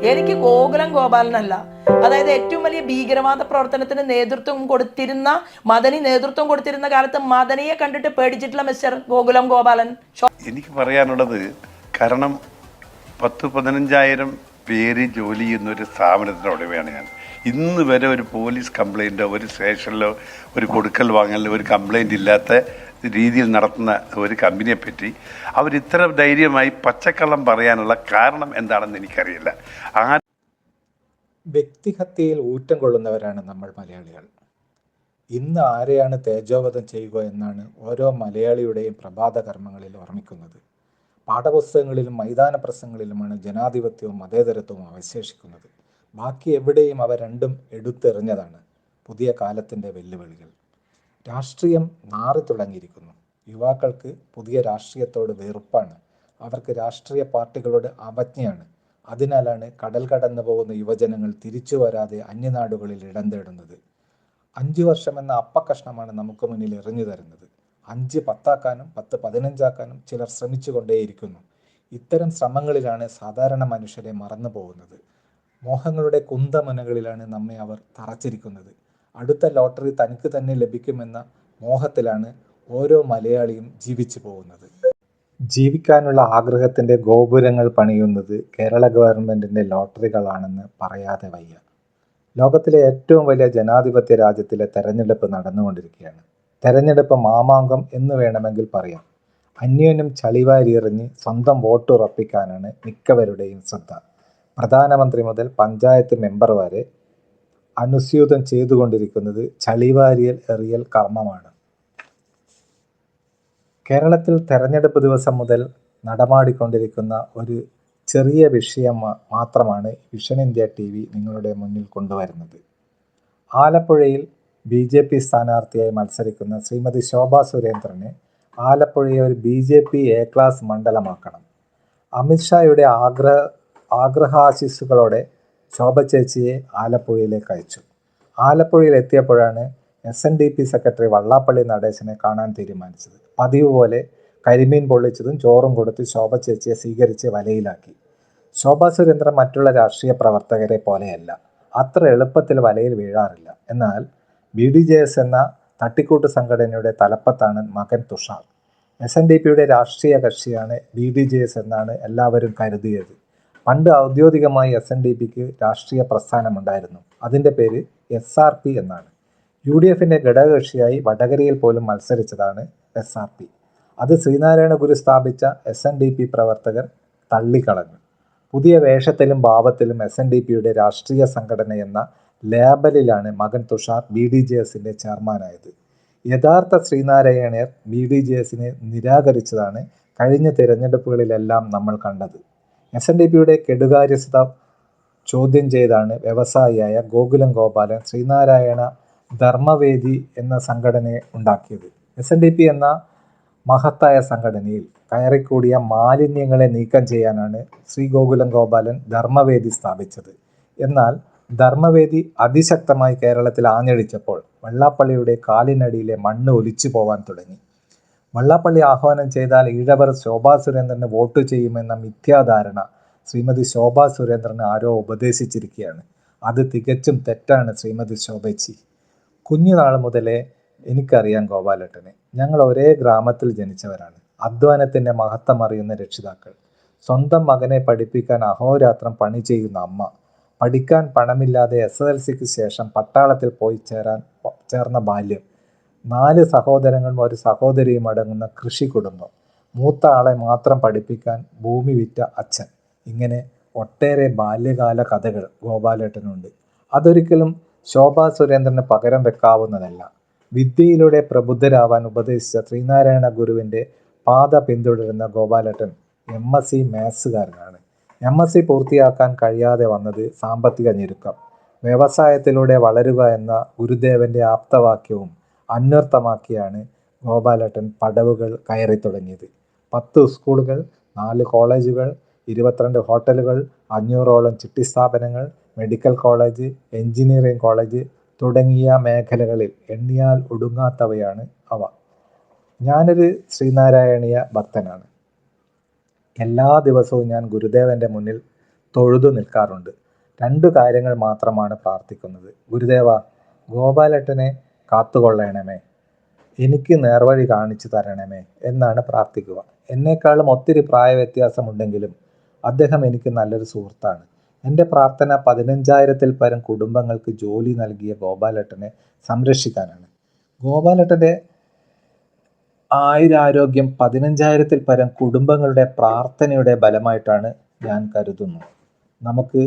എനിക്ക് ഗോകുലം ഗോപാലനല്ല. അതായത് ഏറ്റവും വലിയ ഭീകരവാദ പ്രവർത്തനത്തിന് നേതൃത്വം കൊടുത്തിരുന്ന മദനി നേതൃത്വം കൊടുത്തിരുന്ന കാലത്ത് മദനിയെ കണ്ടിട്ട് പേടിച്ചിട്ടുള്ള മിസ്റ്റർ ഗോകുലം ഗോപാലൻ? എനിക്ക് പറയാനുള്ളത് കാരണം പത്ത് പതിനഞ്ചായിരം പേര് ജോലി ചെയ്യുന്ന ഒരു സ്ഥാപനത്തിന്റെ ഉടമയാണ് ഞാൻ. ഇന്ന് വരെ ഒരു പോലീസ് കംപ്ലൈന്റോ ഒരു സ്റ്റേഷനിലോ ഒരു കൊടുക്കൽ വാങ്ങലിലോ ഒരു കംപ്ലൈന്റ് ഇല്ലാത്ത രീതിയിൽ നടത്തുന്ന ഒരു കമ്പനിയെ പറ്റി അവർ ഇത്ര ധൈര്യമായി പച്ചക്കള്ളം പറയാനുള്ള കാരണം എന്താണെന്ന് എനിക്കറിയില്ല. ആ വ്യക്തിഹത്യയിൽ ഊറ്റം കൊള്ളുന്നവരാണ് നമ്മൾ മലയാളികൾ. ഇന്ന് ആരെയാണ് തേജോവധം ചെയ്യുക എന്നാണ് ഓരോ മലയാളിയുടെയും പ്രഭാത കർമ്മങ്ങളിൽ ഓർമ്മിക്കുന്നത്. പാഠപുസ്തകങ്ങളിലും മൈതാന പ്രസംഗങ്ങളിലുമാണ് ജനാധിപത്യവും മതേതരത്വവും അവശേഷിക്കുന്നത്. ബാക്കി എവിടെയും അവ രണ്ടും എടുത്തെറിഞ്ഞതാണ് പുതിയ കാലത്തിന്റെ വെല്ലുവിളികൾ. രാഷ്ട്രീയം മാറി തുടങ്ങിയിരിക്കുന്നു. യുവാക്കൾക്ക് പുതിയ രാഷ്ട്രീയത്തോട് വെറുപ്പാണ്. അവർക്ക് രാഷ്ട്രീയ പാർട്ടികളോട് അവജ്ഞയാണ്. അതിനാലാണ് കടൽ കടന്നു പോകുന്ന യുവജനങ്ങൾ തിരിച്ചു വരാതെ അന്യനാടുകളിൽ ഇടം തേടുന്നത്. അഞ്ചു വർഷമെന്ന അപ്പക്കഷ്ണമാണ് നമുക്ക് മുന്നിൽ എറിഞ്ഞു തരുന്നത്. അഞ്ച് പത്താക്കാനും പത്ത് പതിനഞ്ചാക്കാനും ചിലർ ശ്രമിച്ചു കൊണ്ടേയിരിക്കുന്നു ഇത്തരം ശ്രമങ്ങളിലാണ് സാധാരണ മനുഷ്യരെ മറന്നു പോകുന്നത് മോഹങ്ങളുടെ കുന്തമനകളിലാണ് നമ്മെ അവർ തറച്ചിരിക്കുന്നത്. അടുത്ത ലോട്ടറി തനിക്ക് തന്നെ ലഭിക്കുമെന്ന മോഹത്തിലാണ് ഓരോ മലയാളിയും ജീവിച്ചു പോകുന്നത്. ജീവിക്കാനുള്ള ആഗ്രഹത്തിന്റെ ഗോപുരങ്ങൾ പണിയുന്നത് കേരള ഗവൺമെന്റിന്റെ ലോട്ടറികളാണെന്ന് പറയാതെ വയ്യ. ലോകത്തിലെ ഏറ്റവും വലിയ ജനാധിപത്യ രാജ്യത്തിലെ തെരഞ്ഞെടുപ്പ് നടന്നുകൊണ്ടിരിക്കുകയാണ്. തെരഞ്ഞെടുപ്പ് മാമാങ്കം എന്ന് വേണമെങ്കിൽ പറയാം. അന്യോന്യം ചളിവാരിയെറിഞ്ഞ് സ്വന്തം വോട്ട് ഉറപ്പിക്കാനാണ് മിക്കവരുടെയും ശ്രദ്ധ. പ്രധാനമന്ത്രി മുതൽ പഞ്ചായത്ത് മെമ്പർ വരെ അനുസ്യൂതം ചെയ്തുകൊണ്ടിരിക്കുന്നത് ചളിവാരിയൽ എറിയൽ കർമ്മമാണ്. കേരളത്തിൽ തെരഞ്ഞെടുപ്പ് ദിവസം മുതൽ നടമാടിക്കൊണ്ടിരിക്കുന്ന ഒരു ചെറിയ വിഷയം മാത്രമാണ് വിഷൻ ഇന്ത്യ ടി വി നിങ്ങളുടെ മുന്നിൽ കൊണ്ടുവരുന്നത്. ആലപ്പുഴയിൽ ബി ജെ പി സ്ഥാനാർത്ഥിയായി മത്സരിക്കുന്ന ശ്രീമതി ശോഭ സുരേന്ദ്രനെ ആലപ്പുഴയെ ഒരു B J P A class മണ്ഡലമാക്കണം. അമിത്ഷായുടെ ആഗ്രഹ ആഗ്രഹാശിസ്സുകളോടെ ശോഭ ചേച്ചിയെ ആലപ്പുഴയിലേക്ക് അയച്ചു. ആലപ്പുഴയിൽ എത്തിയപ്പോഴാണ് S N D P secretary Vellappally നടേശനെ കാണാൻ തീരുമാനിച്ചത്. പതിവ് പോലെ കരിമീൻ പൊള്ളിച്ചതും ചോറും കൊടുത്ത് ശോഭ ചേച്ചിയെ സ്വീകരിച്ച് വലയിലാക്കി. ശോഭാ സുരേന്ദ്രൻ മറ്റുള്ള രാഷ്ട്രീയ പ്രവർത്തകരെ പോലെയല്ല. അത്ര എളുപ്പത്തിൽ വലയിൽ വീഴാറില്ല. എന്നാൽ ബി ഡി ജെ എസ് എന്ന തട്ടിക്കൂട്ട് സംഘടനയുടെ തലപ്പത്താണ് മകൻ തുഷാർ. എസ് എൻ ഡി പിയുടെ രാഷ്ട്രീയ കക്ഷിയാണ് ബി ഡി ജെ എസ് എന്നാണ് എല്ലാവരും കരുതിയത്. പണ്ട് ഔദ്യോഗികമായി എസ് എൻ ഡി പിക്ക് രാഷ്ട്രീയ പ്രസ്ഥാനമുണ്ടായിരുന്നു. അതിന്റെ പേര് എസ് ആർ പി എന്നാണ്. യു ഡി എഫിന്റെ ഘടകകക്ഷിയായി വടകരയിൽ പോലും മത്സരിച്ചതാണ് എസ് ആർ പി അത് ശ്രീനാരായണ ഗുരു സ്ഥാപിച്ച എസ് എൻ ഡി പി പ്രവർത്തകർ തള്ളിക്കളഞ്ഞു. പുതിയ വേഷത്തിലും ഭാവത്തിലും എസ് എൻ ഡി പിയുടെ രാഷ്ട്രീയ സംഘടന എന്ന ലേബലിലാണ് മകൻ തുഷാർ ബി ഡി ജെ എസിന്റെ ചെയർമാനായത്. യഥാർത്ഥ ശ്രീനാരായണയർ ബി ഡി ജെ എസിനെ നിരാകരിച്ചതാണ് കഴിഞ്ഞ തിരഞ്ഞെടുപ്പുകളിലെല്ലാം നമ്മൾ കണ്ടത്. എസ് എൻ ഡി പിയുടെ കെടുകാര്യസ്ഥത ചോദ്യം ചെയ്താണ് വ്യവസായിയായ ഗോകുലം ഗോപാലൻ ശ്രീനാരായണ ധർമ്മവേദി എന്ന സംഘടനയെ ഉണ്ടാക്കിയത്. എസ് എൻ ഡി പി എന്ന മഹത്തായ സംഘടനയിൽ കയറിക്കൂടിയ മാലിന്യങ്ങളെ നീക്കം ചെയ്യാനാണ് ശ്രീ ഗോകുലം ഗോപാലൻ ധർമ്മവേദി സ്ഥാപിച്ചത്. എന്നാൽ ധർമ്മവേദി അതിശക്തമായി കേരളത്തിൽ ആഞ്ഞടിച്ചപ്പോൾ വെള്ളാപ്പള്ളിയുടെ കാലിനടിയിലെ മണ്ണ് ഒലിച്ചു പോവാൻ തുടങ്ങി. വള്ളാപ്പള്ളി ആഹ്വാനം ചെയ്താൽ ഈഴവർ ശോഭാ സുരേന്ദ്രന് വോട്ട് ചെയ്യുമെന്ന മിഥ്യാധാരണ ശ്രീമതി ശോഭാ സുരേന്ദ്രന് ആരോ ഉപദേശിച്ചിരിക്കുകയാണ്. അത് തികച്ചും തെറ്റാണ് ശ്രീമതി ശോഭച്ചി. കുഞ്ഞുനാൾ മുതലേ എനിക്കറിയാം ഗോപാലേട്ടനെ. ഞങ്ങൾ ഒരേ ഗ്രാമത്തിൽ ജനിച്ചവരാണ്. അധ്വാനത്തിന്റെ മഹത്വം അറിയുന്ന രക്ഷിതാക്കൾ. സ്വന്തം മകനെ പഠിപ്പിക്കാൻ അഹോരാത്രം പണി ചെയ്യുന്ന അമ്മ. പഠിക്കാൻ പണമില്ലാതെ എസ് എൽ സിക്ക് ശേഷം പട്ടാളത്തിൽ പോയി ചേരാൻ ചേർന്ന ബാല്യം. നാല് സഹോദരങ്ങളും ഒരു സഹോദരിയും അടങ്ങുന്ന കൃഷി കുടുംബം. മൂത്ത ആളെ മാത്രം പഠിപ്പിക്കാൻ ഭൂമി വിറ്റ അച്ഛൻ. ഇങ്ങനെ ഒട്ടേറെ ബാല്യകാല കഥകൾ ഗോപാലേട്ടനുണ്ട്. അതൊരിക്കലും ശോഭാ സുരേന്ദ്രന് പകരം വെക്കാവുന്നതല്ല. വിദ്യയിലൂടെ പ്രബുദ്ധരാവാൻ ഉപദേശിച്ച ശ്രീനാരായണ ഗുരുവിന്റെ പാത പിന്തുടരുന്ന ഗോപാലേട്ടൻ എം. എസ്. സി. മാത്സുകാരനാണ് എം. എസ്. സി. പൂർത്തിയാക്കാൻ കഴിയാതെ വന്നത് സാമ്പത്തിക ഞെരുക്കം. വ്യവസായത്തിലൂടെ വളരുക എന്ന ഗുരുദേവന്റെ ആപ്തവാക്യവും അന്വർത്ഥമാക്കിയാണ് ഗോപാലേട്ടൻ പടവുകൾ കയറി തുടങ്ങിയത്. പത്ത് സ്കൂളുകൾ നാല് കോളേജുകൾ ഇരുപത്തിരണ്ട് ഹോട്ടലുകൾ അഞ്ഞൂറോളം ചിട്ടി സ്ഥാപനങ്ങൾ മെഡിക്കൽ കോളേജ് എഞ്ചിനീയറിംഗ് കോളേജ് തുടങ്ങിയ മേഖലകളിൽ എണ്ണിയാൽ ഒടുങ്ങാത്തവയാണ് അവ. ഞാനൊരു ശ്രീനാരായണീയ ഭക്തനാണ്. എല്ലാ ദിവസവും ഞാൻ ഗുരുദേവന്റെ മുന്നിൽ തൊഴുതു നിൽക്കാറുണ്ട്. രണ്ട് കാര്യങ്ങൾ മാത്രമാണ് പ്രാർത്ഥിക്കുന്നത്. ഗുരുദേവ ഗോപാലട്ടനെ കാത്തുകൊള്ളണമേ. എനിക്ക് നേർവഴി കാണിച്ചു തരണമേ എന്നാണ് പ്രാർത്ഥിക്കുക. എന്നേക്കാളും ഒത്തിരി പ്രായ വ്യത്യാസമുണ്ടെങ്കിലും അദ്ദേഹം എനിക്ക് നല്ലൊരു സുഹൃത്താണ്. എന്റെ പ്രാർത്ഥന പതിനഞ്ചായിരത്തിൽ പരം കുടുംബങ്ങൾക്ക് ജോലി നൽകിയ ഗോപാലട്ടനെ സംരക്ഷിക്കാനാണ്. ഗോപാലട്ടന്റെ ആയുരാരോഗ്യം പതിനഞ്ചായിരത്തിൽ പരം കുടുംബങ്ങളുടെ പ്രാർത്ഥനയുടെ ബലമായിട്ടാണ് ഞാൻ കരുതുന്നു. നമുക്ക്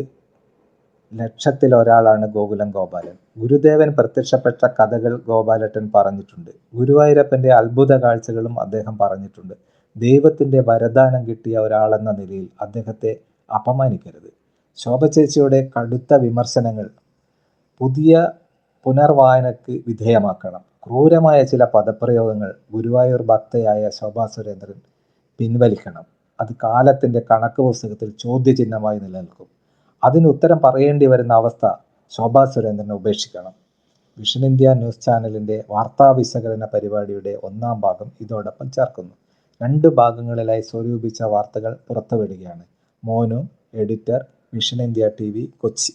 ലക്ഷത്തിൽ ഒരാളാണ് ഗോകുലം ഗോപാലൻ. ഗുരുദേവൻ പ്രത്യക്ഷപ്പെട്ട കഥകൾ ഗോപാലട്ടൻ പറഞ്ഞിട്ടുണ്ട്. ഗുരുവായൂരപ്പന്റെ അത്ഭുത കാഴ്ചകളും അദ്ദേഹം പറഞ്ഞിട്ടുണ്ട്. ദൈവത്തിന്റെ വരദാനം കിട്ടിയ ഒരാളെന്ന നിലയിൽ അദ്ദേഹത്തെ അപമാനിക്കരുത്. ശോഭ ചേച്ചിയുടെ കടുത്ത വിമർശനങ്ങൾ പുതിയ പുനർവായനക്ക് വിധേയമാക്കണം. ക്രൂരമായ ചില പദപ്രയോഗങ്ങൾ ഗുരുവായൂർ ഭക്തയായ ശോഭാ സുരേന്ദ്രൻ പിൻവലിക്കണം. അത് കാലത്തിന്റെ കണക്ക് പുസ്തകത്തിൽ ചോദ്യചിഹ്നമായി നിലനിൽക്കും. അതിന് ഉത്തരം പറയേണ്ടി വരുന്ന അവസ്ഥ ശോഭാ സുരേന്ദ്രനെ ഉപേക്ഷിക്കണം. വിഷൻ ഇന്ത്യ ന്യൂസ് ചാനലിന്റെ വാർത്താ വിശകലന പരിപാടിയുടെ ഒന്നാം ഭാഗം ഇതോടൊപ്പം ചേർക്കുന്നു. രണ്ട് ഭാഗങ്ങളിലായി സ്വരൂപിച്ച വാർത്തകൾ പുറത്തുവിടുകയാണ്. Monu editor vision India T V Kochi.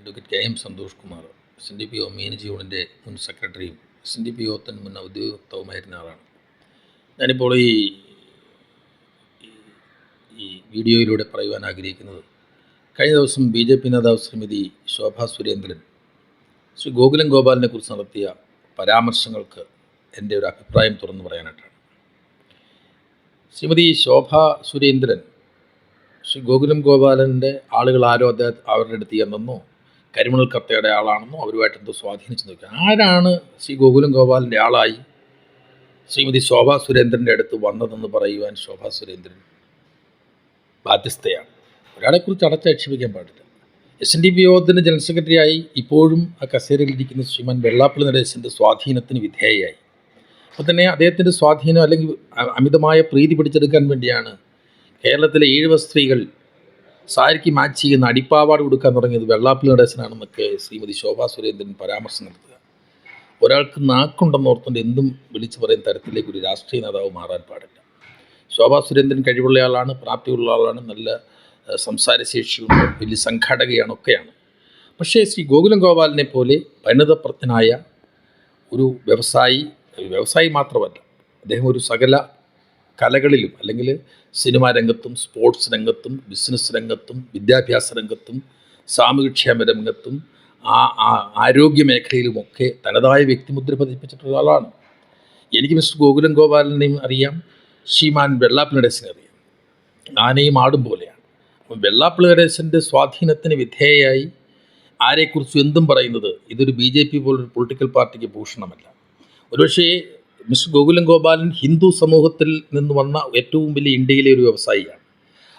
Advocate K M Santhosh Kumar S N D P O മീനജ് യൂണിന്റെ മുൻ സെക്രട്ടറിയും എസ് എൻ ഡി പി ഒത്തിന് മുൻ ഔദ്യോഗികത്വമായിരുന്ന ആളാണ്. ഞാനിപ്പോൾ ഈ- ഈ വീഡിയോയിലൂടെ പറയുവാൻ ആഗ്രഹിക്കുന്നത് കഴിഞ്ഞ ദിവസം ബി ജെ പി നേതാവ് ശ്രീമതി ശോഭാ സുരേന്ദ്രൻ ശ്രീ ഗോകുലം ഗോപാലിനെ കുറിച്ച് നടത്തിയ പരാമർശങ്ങൾക്ക് എന്റെ ഒരു അഭിപ്രായം തുറന്നു പറയാനായിട്ടാണ്. ശ്രീമതി ശോഭ സുരേന്ദ്രൻ ശ്രീ ഗോകുലം ഗോപാലന്റെ ആളുകൾ ആരോ അദ്ദേഹം അവരുടെ അടുത്ത് ചെന്നെന്നോ കരിമണൽ കത്തയുടെ ആളാണെന്നോ അവരുമായിട്ട് എന്തോ സ്വാധീനിച്ചു നോക്കുക ആരാണ് ശ്രീ ഗോകുലം ഗോപാലിന്റെ ആളായി ശ്രീമതി ശോഭാ സുരേന്ദ്രന്റെ അടുത്ത് വന്നതെന്ന് പറയുവാൻ ശോഭാ സുരേന്ദ്രൻ ബാധ്യസ്ഥയാണ്? ഒരാളെക്കുറിച്ച് അടച്ചാക്ഷേപിക്കാൻ പാടില്ല. എസ് എൻ ഡി പി യോഗത്തിന്റെ ജനറൽ സെക്രട്ടറിയായി ഇപ്പോഴും ആ കസേരയിലിരിക്കുന്ന ശ്രീമാൻ വെള്ളാപ്പള്ളി നടേശന്റെ സ്വാധീനത്തിന് വിധേയയായി. അപ്പോൾ തന്നെ അദ്ദേഹത്തിന്റെ സ്വാധീനം അല്ലെങ്കിൽ അമിതമായ പ്രീതി പിടിച്ചെടുക്കാൻ വേണ്ടിയാണ് കേരളത്തിലെ ഏഴുവ സ്ത്രീകൾ സാരിക്ക് മാച്ച് ചെയ്യുന്ന അടിപ്പാവാട് കൊടുക്കാൻ തുടങ്ങിയത് വെള്ളാപ്പള്ളി നടേശനാണെന്നൊക്കെ ശ്രീമതി ശോഭാ സുരേന്ദ്രൻ പരാമർശം നടത്തുക. ഒരാൾക്ക് നാക്കുണ്ടെന്ന് ഓർത്തുകൊണ്ട് എന്തും വിളിച്ചു പറയുന്ന തരത്തിലേക്ക് ഒരു രാഷ്ട്രീയ നേതാവ് മാറാൻ പാടില്ല. ശോഭാ സുരേന്ദ്രൻ കഴിവുള്ള ആളാണ് പ്രാപ്തിയുള്ള ആളാണ് നല്ല സംസാരശേഷിയുണ്ട് വലിയ സംഘാടകയാണ് ഒക്കെയാണ് പക്ഷേ ശ്രീ ഗോകുലം ഗോപാലിനെ പോലെ പരിണതപ്രജ്ഞനായ ഒരു വ്യവസായി വ്യവസായി മാത്രമല്ല അദ്ദേഹം ഒരു സകല കലകളിലും അല്ലെങ്കിൽ സിനിമാ രംഗത്തും സ്പോർട്സ് രംഗത്തും ബിസിനസ് രംഗത്തും വിദ്യാഭ്യാസ രംഗത്തും സാമൂഹ്യക്ഷേമ രംഗത്തും ആ ആരോഗ്യ മേഖലയിലുമൊക്കെ തനതായ വ്യക്തിമുദ്ര പതിപ്പിച്ചിട്ടുള്ള ആളാണ് എനിക്ക് മിസ്റ്റർ ഗോകുലം ഗോപാലിനെയും അറിയാം ശ്രീമാൻ വെള്ളാപ്പിനടേസിനെ അറിയാം. ആനയും ആടും അപ്പം വെള്ളാപ്പള്ളി നടേശന്റെ സ്വാധീനത്തിന് വിധേയയായി ആരെക്കുറിച്ചും എന്തും പറയുന്നത് ഇതൊരു ബി ജെ പി പോലൊരു പൊളിറ്റിക്കൽ പാർട്ടിക്ക് ഭൂഷണമല്ല. ഒരുപക്ഷേ മിസ്റ്റർ ഗോകുലം ഗോപാലൻ ഹിന്ദു സമൂഹത്തിൽ നിന്ന് വന്ന ഏറ്റവും വലിയ ഇന്ത്യയിലെ ഒരു വ്യവസായിയാണ്.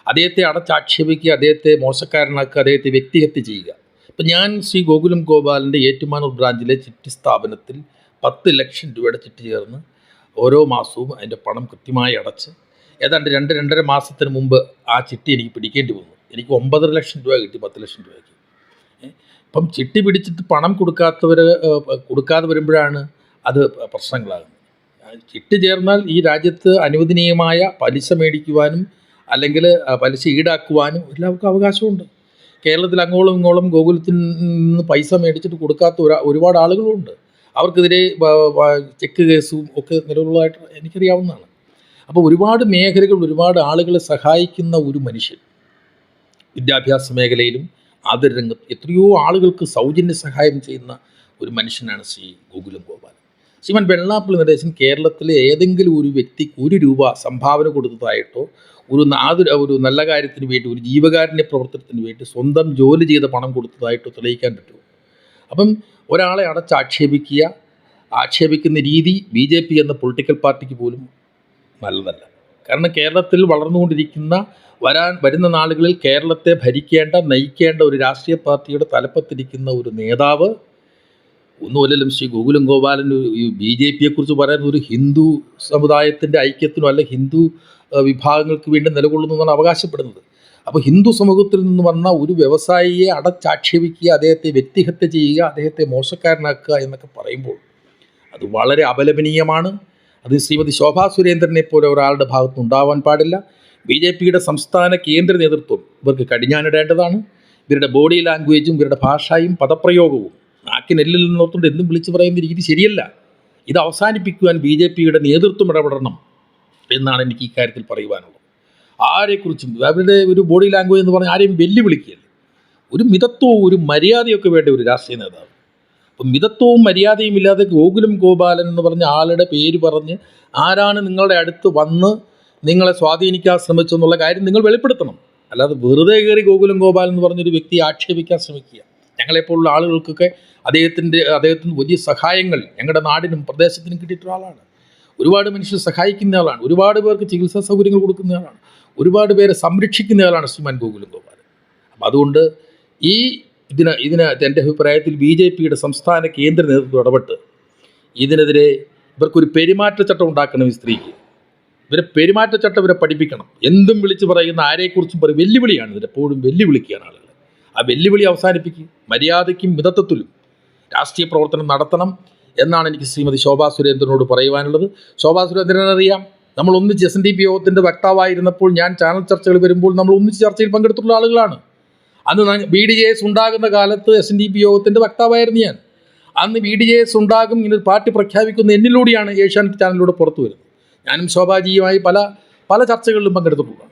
അദ്ദേഹത്തെ അടച്ചാക്ഷേപിക്കുക അദ്ദേഹത്തെ മോശക്കാരനാക്കുക അദ്ദേഹത്തെ വ്യക്തിഹത്യ ചെയ്യുക. ഇപ്പം ഞാൻ ശ്രീ ഗോകുലം ഗോപാലിന്റെ ഏറ്റുമാനൂർ ബ്രാഞ്ചിലെ ചിട്ടി സ്ഥാപനത്തിൽ പത്ത് ലക്ഷം രൂപയുടെ ചിട്ടി ചേർന്ന് ഓരോ മാസവും അതിന്റെ പണം കൃത്യമായി അടച്ച് ഏതാണ്ട് രണ്ട് രണ്ടര മാസത്തിന് മുമ്പ് ആ ചിട്ടി എനിക്ക് പിടിക്കേണ്ടി വന്നു. എനിക്ക് ഒമ്പതര ലക്ഷം രൂപ കിട്ടി പത്ത് ലക്ഷം രൂപയ്ക്ക്. അപ്പം ചിട്ടി പിടിച്ചിട്ട് പണം കൊടുക്കാത്തവർ കൊടുക്കാതെ വരുമ്പോഴാണ് അത് പ്രശ്നങ്ങളാകുന്നത്. ചിട്ടി ചേർന്നാൽ ഈ രാജ്യത്ത് അനുവദനീയമായ പലിശ മേടിക്കുവാനും അല്ലെങ്കിൽ പലിശ ഈടാക്കുവാനും എല്ലാവർക്കും അവകാശമുണ്ട്. കേരളത്തിൽ അങ്ങോളം ഇങ്ങോളം ഗോകുലത്തിൽ നിന്ന് പൈസ മേടിച്ചിട്ട് കൊടുക്കാത്ത ഒരുപാട് ആളുകളുണ്ട്. അവർക്കെതിരെ ചെക്ക് കേസും ഒക്കെ നിലവിലുള്ളതായിട്ട് എനിക്കറിയാവുന്നതാണ്. അപ്പോൾ ഒരുപാട് മേഖലകൾ ഒരുപാട് ആളുകളെ സഹായിക്കുന്ന ഒരു മനുഷ്യൻ വിദ്യാഭ്യാസ മേഖലയിലും ആതുര രംഗത്ത് എത്രയോ ആളുകൾക്ക് സൗജന്യ സഹായം ചെയ്യുന്ന ഒരു മനുഷ്യനാണ് ശ്രീ ഗോകുലം ഗോപാലൻ. ശ്രീമൻ വെള്ളാപ്പള്ളി നടേശൻ കേരളത്തിലെ ഏതെങ്കിലും ഒരു വ്യക്തിക്ക് ഒരു രൂപ സംഭാവന കൊടുത്തതായിട്ടോ ഒരു നാതു ഒരു നല്ല കാര്യത്തിന് വേണ്ടി ഒരു ജീവകാരുണ്യ പ്രവർത്തനത്തിന് വേണ്ടി സ്വന്തം ജോലി ചെയ്ത പണം കൊടുത്തതായിട്ടോ തെളിയിക്കാൻ പറ്റുമോ? അപ്പം ഒരാളെ അടച്ചാക്ഷേപിക്കുക ആക്ഷേപിക്കുന്ന രീതി ബി ജെ പി എന്ന പൊളിറ്റിക്കൽ പാർട്ടിക്ക് പോലും നല്ലതല്ല. കാരണം കേരളത്തിൽ വളർന്നുകൊണ്ടിരിക്കുന്ന വരാൻ വരുന്ന നാളുകളിൽ കേരളത്തെ ഭരിക്കേണ്ട നയിക്കേണ്ട ഒരു രാഷ്ട്രീയ പാർട്ടിയുടെ തലപ്പത്തിരിക്കുന്ന ഒരു നേതാവ് ഒന്നുമല്ലല്ലോ ശ്രീ ഗോകുലം ഗോപാലൻ ഈ ബി ജെ പിയെക്കുറിച്ച് പറയുന്ന ഒരു ഹിന്ദു സമുദായത്തിന്റെ ഐക്യത്തിനോ അല്ല ഹിന്ദു വിഭാഗങ്ങൾക്ക് വേണ്ടി നിലകൊള്ളുന്നു എന്നാണ് അവകാശപ്പെടുന്നത്. അപ്പോൾ ഹിന്ദു സമൂഹത്തിൽ നിന്ന് വന്ന ഒരു വ്യവസായിയെ അടച്ചാക്ഷേപിക്കുക അദ്ദേഹത്തെ വ്യക്തിഹത്യ ചെയ്യുക അദ്ദേഹത്തെ മോശക്കാരനാക്കുക എന്നൊക്കെ പറയുമ്പോൾ അത് വളരെ അപലപനീയമാണ്. അത് ശ്രീമതി ശോഭാ സുരേന്ദ്രനെ പോലെ ഒരാളുടെ ഭാഗത്ത് ഉണ്ടാവാൻ പാടില്ല. ബി ജെ പിയുടെ സംസ്ഥാന കേന്ദ്ര നേതൃത്വം ഇവർക്ക് കടിഞ്ഞാനിടേണ്ടതാണ് ഇവരുടെ ബോഡി ലാംഗ്വേജും ഇവരുടെ ഭാഷയും പദപ്രയോഗവും നാക്കിനെല്ലിൽ നിന്നോർത്തുകൊണ്ട് എന്തും വിളിച്ചു പറയുന്ന രീതി ശരിയല്ല. ഇത് അവസാനിപ്പിക്കുവാൻ ബി ജെ പിയുടെ നേതൃത്വം ഇടപെടണം എന്നാണ് എനിക്ക് ഇക്കാര്യത്തിൽ പറയുവാനുള്ളത്. ആരെക്കുറിച്ചും അവരുടെ ഒരു ബോഡി ലാംഗ്വേജ് എന്ന് പറഞ്ഞാൽ ആരെയും വെല്ലുവിളിക്കുകയല്ല. ഒരു മിതത്വവും ഒരു മര്യാദയൊക്കെ വേണ്ട ഒരു രാഷ്ട്രീയ നേതാവ്. മിതത്വവും മര്യാദയും ഇല്ലാതെ ഗോകുലം ഗോപാലൻ എന്ന് പറഞ്ഞ ആളുടെ പേര് പറഞ്ഞ് ആരാണ് നിങ്ങളുടെ അടുത്ത് വന്ന് നിങ്ങളെ സ്വാധീനിക്കാൻ ശ്രമിച്ചെന്നുള്ള കാര്യം നിങ്ങൾ വെളിപ്പെടുത്തണം. അല്ലാതെ വെറുതെ കയറി ഗോകുലം ഗോപാലൻ എന്ന് പറഞ്ഞൊരു വ്യക്തിയെ ആക്ഷേപിക്കാൻ ശ്രമിക്കുക. ഞങ്ങളെപ്പോലുള്ള ആളുകൾക്കൊക്കെ അദ്ദേഹത്തിന്റെ അദ്ദേഹത്തിന് വലിയ സഹായങ്ങൾ ഞങ്ങളുടെ നാടിനും പ്രദേശത്തിനും കിട്ടിയിട്ടുള്ള ആളാണ്. ഒരുപാട് മനുഷ്യർ സഹായിക്കുന്ന ആളാണ്. ഒരുപാട് പേർക്ക് ചികിത്സാ സൗകര്യങ്ങൾ കൊടുക്കുന്ന ആളാണ്. ഒരുപാട് പേരെ സംരക്ഷിക്കുന്ന ആളാണ് ശ്രീമാൻ ഗോകുലം ഗോപാലൻ. അപ്പം അതുകൊണ്ട് ഈ ഇതിന് ഇതിനകത്ത് എന്റെ അഭിപ്രായത്തിൽ ബി ജെ പിയുടെ സംസ്ഥാന കേന്ദ്ര നേതൃത്വം ഇടപെട്ട് ഇതിനെതിരെ ഇവർക്കൊരു പെരുമാറ്റച്ചട്ടം ഉണ്ടാക്കണം ഈ സ്ത്രീക്ക്. ഇവരെ പെരുമാറ്റച്ചട്ടം ഇവരെ പഠിപ്പിക്കണം. എന്തും വിളിച്ച് പറയുന്ന ആരെക്കുറിച്ചും പറയും. വെല്ലുവിളിയാണ് ഇതിനെപ്പോഴും വെല്ലുവിളിക്കുകയാണ് ആളുകൾ. ആ വെല്ലുവിളി അവസാനിപ്പിക്കും. മര്യാദയ്ക്കും മിതത്വത്തിലും രാഷ്ട്രീയ പ്രവർത്തനം നടത്തണം എന്നാണ് എനിക്ക് ശ്രീമതി ശോഭാ സുരേന്ദ്രനോട് പറയുവാനുള്ളത്. ശോഭാ സുരേന്ദ്രനെ അറിയാം. നമ്മൾ ഒന്നിച്ച് എസ് എൻ ഡി പി യോഗത്തിന്റെ വക്താവായിരുന്നപ്പോൾ ഞാൻ ചാനൽ ചർച്ചകൾ വരുമ്പോൾ നമ്മൾ ഒന്നിച്ച് ചർച്ചയിൽ പങ്കെടുത്തിട്ടുള്ള ആളുകളാണ്. അന്ന് ബി ഡി ജെ എസ് ഉണ്ടാകുന്ന കാലത്ത് എസ് എൻ ഡി പി യോഗത്തിന്റെ വക്താവായിരുന്നു ഞാൻ. അന്ന് ബി ഡി ജെ എസ് ഉണ്ടാകും ഇങ്ങനെ പാർട്ടി പ്രഖ്യാപിക്കുന്ന എന്നിലൂടെയാണ് ഏഷ്യാനെറ്റ് ചാനലിലൂടെ പുറത്തു വരുന്നത്. ഞാനും ശോഭാജിയുമായി പല പല ചർച്ചകളിലും പങ്കെടുത്തിട്ടുള്ളതാണ്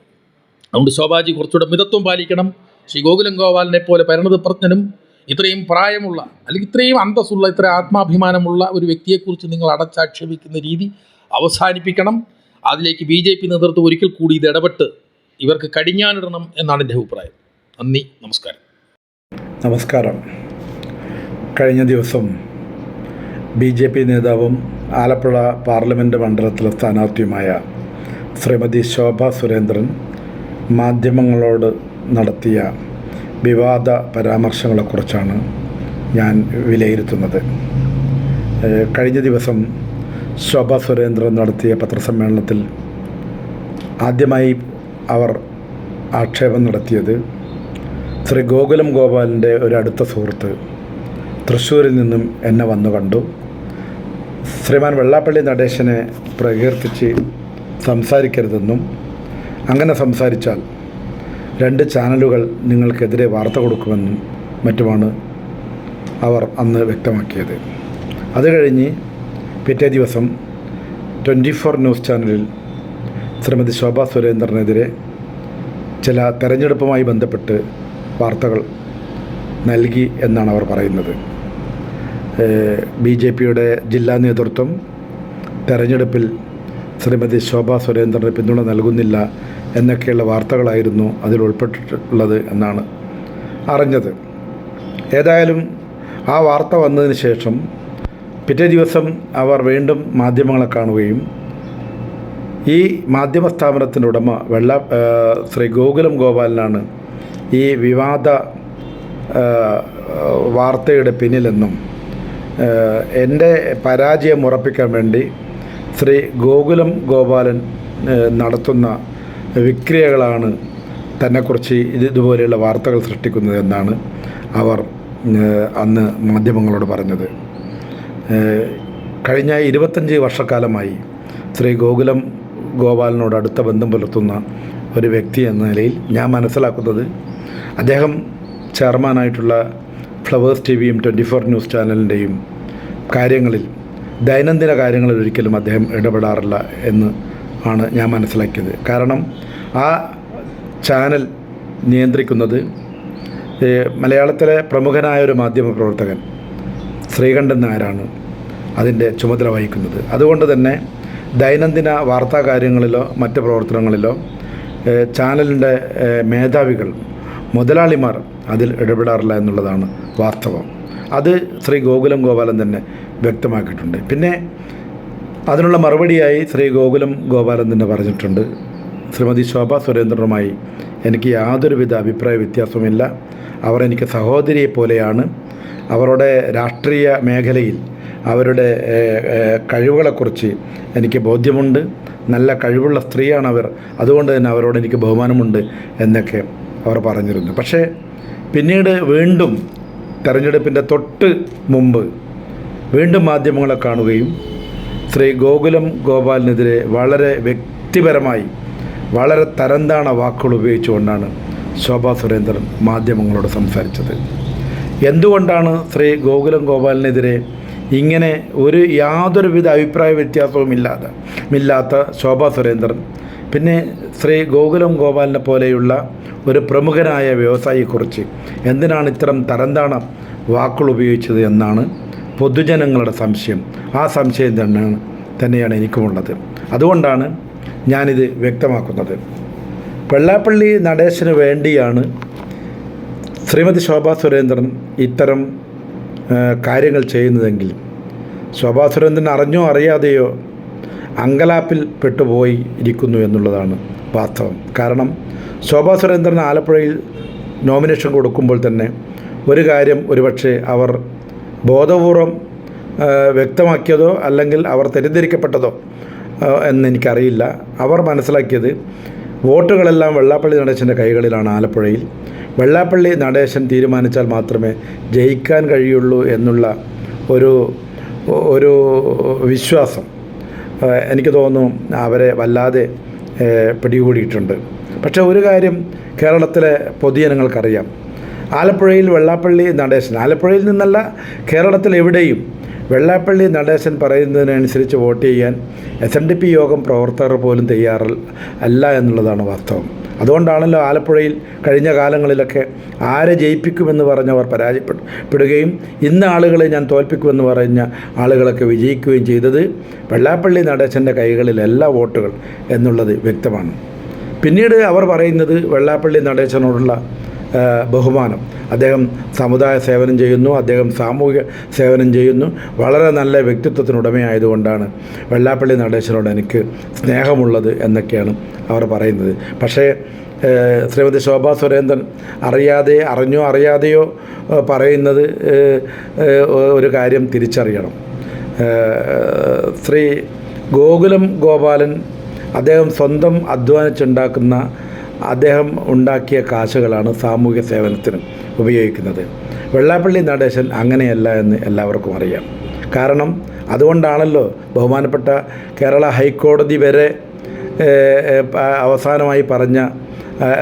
അതുകൊണ്ട് ശോഭാജി കുറച്ചുകൂടെ മിതത്വം പാലിക്കണം. ശ്രീ ഗോകുലം ഗോപാലിനെ പോലെ പരിണതപ്രജ്ഞനും ഇത്രയും പ്രായമുള്ള അല്ലെങ്കിൽ ഇത്രയും അന്തസ്സുള്ള ഇത്ര ആത്മാഭിമാനമുള്ള ഒരു വ്യക്തിയെക്കുറിച്ച് നിങ്ങൾ അടച്ചാക്ഷേപിക്കുന്ന രീതി അവസാനിപ്പിക്കണം. അതിലേക്ക് ബി നേതൃത്വം ഒരിക്കൽ കൂടി ഇത് ഇടപെട്ട് ഇവർക്ക് കടിഞ്ഞാനിടണം എന്നാണ് എന്റെ അഭിപ്രായം. നന്ദി നമസ്കാരം. നമസ്കാരം. കഴിഞ്ഞ ദിവസം ബി ജെ പി നേതാവും ആലപ്പുഴ പാർലമെന്റ് മണ്ഡലത്തിലെ സ്ഥാനാർത്ഥിയുമായ ശ്രീമതി ശോഭ സുരേന്ദ്രൻ മാധ്യമങ്ങളോട് നടത്തിയ വിവാദ പരാമർശങ്ങളെക്കുറിച്ചാണ് ഞാൻ വിലയിരുത്തുന്നത്. കഴിഞ്ഞ ദിവസം ശോഭ സുരേന്ദ്രൻ നടത്തിയ പത്രസമ്മേളനത്തിൽ ആദ്യമായി അവർ ആക്ഷേപം നടത്തിയത് ശ്രീ ഗോകുലം ഗോപാലിന്റെ ഒരു അടുത്ത സുഹൃത്ത് തൃശ്ശൂരിൽ നിന്നും എന്നെ വന്നു കണ്ടു. ശ്രീമാൻ വെള്ളാപ്പള്ളി നടേശനെ പ്രകീർത്തിച്ച് സംസാരിക്കരുതെന്നും അങ്ങനെ സംസാരിച്ചാൽ രണ്ട് ചാനലുകൾ നിങ്ങൾക്കെതിരെ വാർത്ത കൊടുക്കുമെന്നും മറ്റുമാണ് അവർ അന്ന് വ്യക്തമാക്കിയത്. അത് കഴിഞ്ഞ് പിറ്റേ ദിവസം ട്വന്റി ഫോർ ന്യൂസ് ചാനലിൽ ശ്രീമതി ശോഭാ സുരേന്ദ്രനെതിരെ ചില തെരഞ്ഞെടുപ്പുമായി ബന്ധപ്പെട്ട് വാർത്തകൾ നൽകി എന്നാണ് അവർ പറയുന്നത്. ബി ജെ പിയുടെ ജില്ലാ നേതൃത്വം തെരഞ്ഞെടുപ്പിൽ ശ്രീമതി ശോഭാ സുരേന്ദ്രന് പിന്തുണ നൽകുന്നില്ല എന്നൊക്കെയുള്ള വാർത്തകളായിരുന്നു അതിൽ ഉൾപ്പെട്ടിട്ടുള്ളത് എന്നാണ് അറിഞ്ഞത്. ഏതായാലും ആ വാർത്ത വന്നതിന് ശേഷം പിറ്റേ ദിവസം അവർ വീണ്ടും മാധ്യമങ്ങളെ കാണുകയും ഈ മാധ്യമ സ്ഥാപനത്തിന്റെ ഉടമ വെള്ള ശ്രീ ഗോകുലം ഗോപാലനാണ് ഈ വിവാദ വാർത്തയുടെ പിന്നിലെന്നും എന്റെ പരാജയം ഉറപ്പിക്കാൻ വേണ്ടി ശ്രീ ഗോകുലം ഗോപാലൻ നടത്തുന്ന വിക്രിയകളാണ് തന്നെക്കുറിച്ച് ഇത് ഇതുപോലെയുള്ള വാർത്തകൾ സൃഷ്ടിക്കുന്നത് എന്നാണ് അവർ അന്ന് മാധ്യമങ്ങളോട് പറഞ്ഞത്. കഴിഞ്ഞ ഇരുപത്തഞ്ച് വർഷക്കാലമായി ശ്രീ ഗോകുലം ഗോപാലനോട് അടുത്ത ബന്ധം പുലർത്തുന്ന ഒരു വ്യക്തി എന്ന നിലയിൽ ഞാൻ മനസ്സിലാക്കുന്നത് അദ്ദേഹം ചെയർമാനായിട്ടുള്ള ഫ്ലവേഴ്സ് ടി വിയും ട്വന്റി ഫോർ ന്യൂസ് ചാനലിന്റെയും കാര്യങ്ങളിൽ ദൈനംദിന കാര്യങ്ങളിൽ ഒരിക്കലും അദ്ദേഹം ഇടപെടാറില്ല എന്ന് ആണ് ഞാൻ മനസ്സിലാക്കിയത്. കാരണം ആ ചാനൽ നിയന്ത്രിക്കുന്നത് മലയാളത്തിലെ പ്രമുഖനായ ഒരു മാധ്യമ പ്രവർത്തകൻ ശ്രീകണ്ഠൻ നായരാണ് അതിന്റെ ചുമതല വഹിക്കുന്നത്. അതുകൊണ്ട് തന്നെ ദൈനംദിന വാർത്താ കാര്യങ്ങളിലോ മറ്റ് പ്രവർത്തനങ്ങളിലോ ചാനലിന്റെ മേധാവികൾ മുതലാളിമാർ അതിൽ ഇടപെടാറില്ല എന്നുള്ളതാണ് വാസ്തവം. അത് ശ്രീ ഗോകുലം ഗോപാലൻ തന്നെ വ്യക്തമാക്കിയിട്ടുണ്ട്. പിന്നെ അതിനുള്ള മറുപടിയായി ശ്രീ ഗോകുലം ഗോപാലൻ തന്നെ പറഞ്ഞിട്ടുണ്ട്. ശ്രീമതി ശോഭ സുരേന്ദ്രനുമായി എനിക്ക് യാതൊരുവിധ അഭിപ്രായ വ്യത്യാസവുമില്ല. അവർ എനിക്ക് സഹോദരിയെ പോലെയാണ്. അവരുടെ രാഷ്ട്രീയ മേഖലയിൽ അവരുടെ കഴിവുകളെക്കുറിച്ച് എനിക്ക് ബോധ്യമുണ്ട്. നല്ല കഴിവുള്ള സ്ത്രീയാണ് അവർ. അതുകൊണ്ട് തന്നെ അവരോട് എനിക്ക് ബഹുമാനമുണ്ട് എന്നൊക്കെ അവർ പറഞ്ഞിരുന്നു. പക്ഷേ പിന്നീട് വീണ്ടും തെരഞ്ഞെടുപ്പിന്റെ തൊട്ട് മുമ്പ് വീണ്ടും മാധ്യമങ്ങളെ കാണുകയും ശ്രീ ഗോകുലം ഗോപാലിനെതിരെ വളരെ വ്യക്തിപരമായി വളരെ തരംതാണ വാക്കുകൾ ഉപയോഗിച്ചുകൊണ്ടാണ് ശോഭാ സുരേന്ദ്രൻ മാധ്യമങ്ങളോട് സംസാരിച്ചത്. എന്തുകൊണ്ടാണ് ശ്രീ ഗോകുലം ഗോപാലിനെതിരെ ഇങ്ങനെ ഒരു യാതൊരുവിധ അഭിപ്രായ വ്യത്യാസവും ഇല്ലാതെ ഇല്ലാത്ത ശോഭാ സുരേന്ദ്രൻ പിന്നെ ശ്രീ ഗോകുലം ഗോപാലിനെ പോലെയുള്ള ഒരു പ്രമുഖനായ വ്യവസായിയെക്കുറിച്ച് എന്തിനാണ് ഇത്തരം തരംതാണ വാക്കുകൾ ഉപയോഗിച്ചത് എന്നാണ് പൊതുജനങ്ങളുടെ സംശയം. ആ സംശയം തന്നെയാണ് തന്നെയാണ് എനിക്കുമുള്ളത്. അതുകൊണ്ടാണ് ഞാനിത് വ്യക്തമാക്കുന്നത്. വെള്ളാപ്പള്ളി നടേശന് വേണ്ടിയാണ് ശ്രീമതി ശോഭാ സുരേന്ദ്രൻ ഇത്തരം കാര്യങ്ങൾ ചെയ്യുന്നതെങ്കിൽ. ശോഭാ സുരേന്ദ്രൻ അറിഞ്ഞോ അറിയാതെയോ അങ്കലാപ്പിൽ പെട്ടുപോയി ഇരിക്കുന്നു എന്നുള്ളതാണ് വാസ്തവം. കാരണം ശോഭാ സുരേന്ദ്രൻ ആലപ്പുഴയിൽ നോമിനേഷൻ കൊടുക്കുമ്പോൾ തന്നെ ഒരു കാര്യം ഒരുപക്ഷെ അവർ ബോധപൂർവം വ്യക്തമാക്കിയതോ അല്ലെങ്കിൽ അവർ തെറ്റിദ്ധരിക്കപ്പെട്ടതോ എന്നെനിക്കറിയില്ല അവർ മനസ്സിലാക്കിയത് വോട്ടുകളെല്ലാം വെള്ളാപ്പള്ളി നടേശന്റെ കൈകളിലാണ് ആലപ്പുഴയിൽ. വെള്ളാപ്പള്ളി നടേശൻ തീരുമാനിച്ചാൽ മാത്രമേ ജയിക്കാൻ കഴിയുള്ളൂ എന്നുള്ള ഒരു ഒരു വിശ്വാസം എനിക്ക് തോന്നുന്നു അവരെ വല്ലാതെ പിടികൂടിയിട്ടുണ്ട്. പക്ഷേ ഒരു കാര്യം കേരളത്തിലെ പൊതുജനങ്ങൾക്കറിയാം ആലപ്പുഴയിൽ വെള്ളാപ്പള്ളി നടേശൻ. ആലപ്പുഴയിൽ നിന്നല്ല കേരളത്തിൽ എവിടെയും വെള്ളാപ്പള്ളി നടേശൻ പറയുന്നതിനനുസരിച്ച് വോട്ട് ചെയ്യാൻ എസ് എൻ ഡി പി യോഗം പ്രവർത്തകർ പോലും തയ്യാറല്ല എന്നുള്ളതാണ് വാസ്തവം. അതുകൊണ്ടാണല്ലോ ആലപ്പുഴയിൽ കഴിഞ്ഞ കാലങ്ങളിലൊക്കെ ആരെ ജയിപ്പിക്കുമെന്ന് പറഞ്ഞവർ പരാജയപ്പെടുകയും ഇന്ന ആളുകളെ ഞാൻ തോൽപ്പിക്കുമെന്ന് പറഞ്ഞ ആളുകളൊക്കെ വിജയിക്കുകയും ചെയ്തത് വെള്ളാപ്പള്ളി നടേശന്റെ കൈകളിലല്ല വോട്ടുകൾ എന്നുള്ളത് വ്യക്തമാണ്. പിന്നീട് അവർ പറയുന്നത് വെള്ളാപ്പള്ളി നടേശനോടുള്ള ബഹുമാനം. അദ്ദേഹം സമുദായ സേവനം ചെയ്യുന്നു അദ്ദേഹം സാമൂഹിക സേവനം ചെയ്യുന്നു. വളരെ നല്ല വ്യക്തിത്വത്തിനുടമയായതുകൊണ്ടാണ് വെള്ളാപ്പള്ളി നടേശനോട് എനിക്ക് സ്നേഹമുള്ളത് എന്നൊക്കെയാണ് അവർ പറയുന്നത്. പക്ഷേ ശ്രീമതി ശോഭാ സുരേന്ദ്രൻ അറിയാതെ അറിഞ്ഞോ അറിയാതെയോ പറയുന്നത് ഒരു കാര്യം തിരിച്ചറിയണം. ശ്രീ ഗോകുലം ഗോപാലൻ അദ്ദേഹം സ്വന്തം അധ്വാനിച്ചുണ്ടാക്കുന്ന അദ്ദേഹം ഉണ്ടാക്കിയ കാശുകളാണ് സാമൂഹ്യ സേവനത്തിന് ഉപയോഗിക്കുന്നത്. വെള്ളാപ്പള്ളി നടേശൻ അങ്ങനെയല്ല എന്ന് എല്ലാവർക്കും അറിയാം. കാരണം അതുകൊണ്ടാണല്ലോ ബഹുമാനപ്പെട്ട കേരള ഹൈക്കോടതി വരെ അവസാനമായി പറഞ്ഞ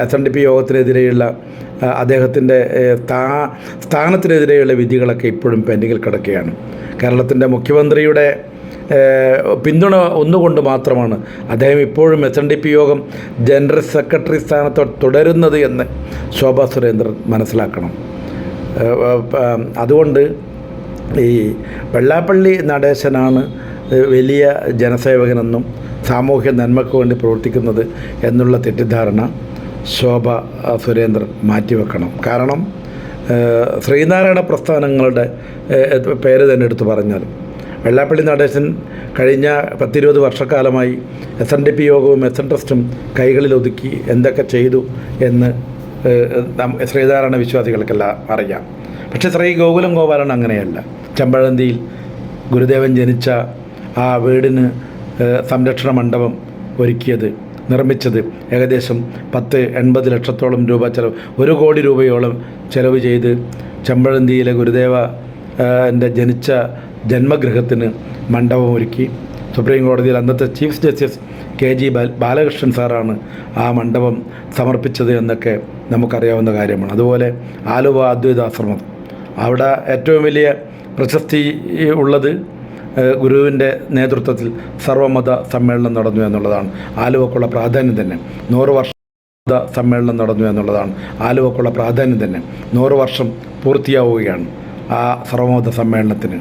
എസ് എൻ ഡി പി യോഗത്തിനെതിരെയുള്ള അദ്ദേഹത്തിന്റെ സ്ഥാ സ്ഥാനത്തിനെതിരെയുള്ള വിധികളൊക്കെ ഇപ്പോഴും പെൻഡിങ്ങിൽ കിടക്കുകയാണ്. കേരളത്തിന്റെ മുഖ്യമന്ത്രിയുടെ പിന്തുണ ഒന്നുകൊണ്ട് മാത്രമാണ്. അദ്ദേഹം ഇപ്പോഴും എസ് എൻ ഡി പി യോഗം ജനറൽ സെക്രട്ടറി സ്ഥാനത്ത് തുടരുന്നത് എന്ന് ശോഭാ സുരേന്ദ്രൻ മനസ്സിലാക്കണം. അതുകൊണ്ട് ഈ വെള്ളാപ്പള്ളി നടേശനാണ് വലിയ ജനസേവകനെന്നും സാമൂഹ്യ നന്മയ്ക്ക് വേണ്ടി പ്രവർത്തിക്കുന്നത് എന്നുള്ള തെറ്റിദ്ധാരണ ശോഭ സുരേന്ദ്രൻ മാറ്റിവെക്കണം. കാരണം ശ്രീനാരായണ പ്രസ്ഥാനങ്ങളുടെ പേര് തന്നെ എടുത്തു പറഞ്ഞാൽ വെള്ളാപ്പള്ളി നടേശൻ കഴിഞ്ഞ പത്തിരുപത് വർഷക്കാലമായി എസ് എൻ ഡി പി യോഗവും എസ് എൻ ട്രസ്റ്റും കൈകളിൽ ഒതുക്കി എന്തൊക്കെ ചെയ്തു എന്ന് ശ്രീധാരായണ വിശ്വാസികൾക്കെല്ലാം അറിയാം. പക്ഷേ ശ്രീ ഗോകുലം ഗോപാലൻ അങ്ങനെയല്ല. ചെമ്പഴന്തിയിൽ ഗുരുദേവൻ ജനിച്ച ആ വീടിന് സംരക്ഷണ മണ്ഡപം ഒരുക്കിയത് നിർമ്മിച്ചത് ഏകദേശം പത്ത് എൺപത് ലക്ഷത്തോളം രൂപ ചെലവ് ഒരു കോടി രൂപയോളം ചെലവ് ചെയ്ത് ചെമ്പഴന്തിയിലെ ഗുരുദേവ എന്റെ ജനിച്ച ജന്മഗൃഹത്തിന് മണ്ഡപം ഒരുക്കി. സുപ്രീം കോടതിയിൽ അന്നത്തെ ചീഫ് ജസ്റ്റിസ് കെ ജി ബാല- ബാലകൃഷ്ണൻ സാറാണ് ആ മണ്ഡപം സമർപ്പിച്ചത് എന്നൊക്കെ നമുക്കറിയാവുന്ന കാര്യമാണ്. അതുപോലെ ആലുവ അദ്വൈതാശ്രമം. അവിടെ ഏറ്റവും വലിയ പ്രശസ്തി ഉള്ളത് ഗുരുവിന്റെ നേതൃത്വത്തിൽ സർവമത സമ്മേളനം നടന്നു എന്നുള്ളതാണ്. ആലുവക്കുള്ള പ്രാധാന്യം തന്നെ. നൂറ് വർഷം സമ്മേളനം നടന്നു എന്നുള്ളതാണ്. ആലുവക്കുള്ള പ്രാധാന്യം തന്നെ. നൂറ് വർഷം പൂർത്തിയാവുകയാണ്. ആ സർവമത സമ്മേളനത്തിന്.